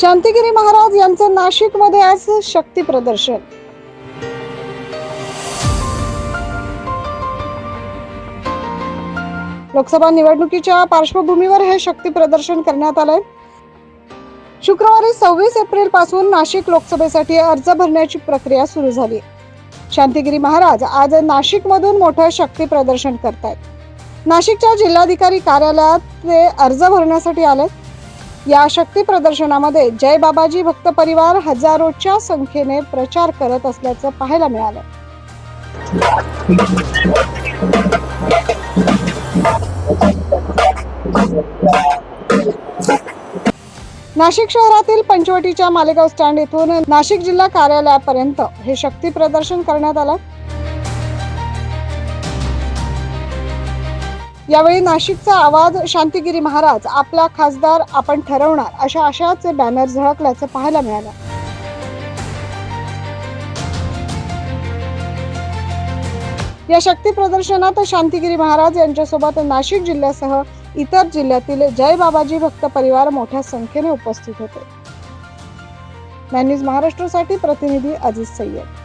शांतिगिरी महाराज यांचं नाशिकमध्ये आज शक्ती प्रदर्शन. लोकसभा निवडणुकीच्या पार्श्वभूमीवर हे शक्ती प्रदर्शन करण्यात आलंय. शुक्रवारी सव्वीस एप्रिलपासून नाशिक लोकसभेसाठी अर्ज भरण्याची प्रक्रिया सुरू झाली. शांतिगिरी महाराज आज नाशिक मधून मोठं शक्ती प्रदर्शन करतायत. नाशिकच्या जिल्हाधिकारी कार्यालयात ते अर्ज भरण्यासाठी आले या शक्ती प्रदर्शनामध्ये जय बाबाजी भक्त परिवार हजारोच्या संख्येने प्रचार करत असल्याचं पाहायला मिळालं. नाशिक शहरातील पंचवटीच्या मालेगाव स्टँड येथून नाशिक जिल्हा कार्यालयापर्यंत हे शक्ती प्रदर्शन करण्यात आलं. यावेळी नाशिकचा आवाज शांतिगिरी महाराज आपला खासदार आपण ठरवणार अशा अशाच बॅनर झळकल्याचं पाहायला मिळालं. या शक्ती प्रदर्शनात शांतिगिरी महाराज यांच्यासोबत नाशिक जिल्ह्यासह इतर जिल्ह्यातील जय बाबाजी भक्त परिवार मोठ्या संख्येने उपस्थित होते. मॅन्यूज महाराष्ट्रासाठी प्रतिनिधी अजित सय्यद.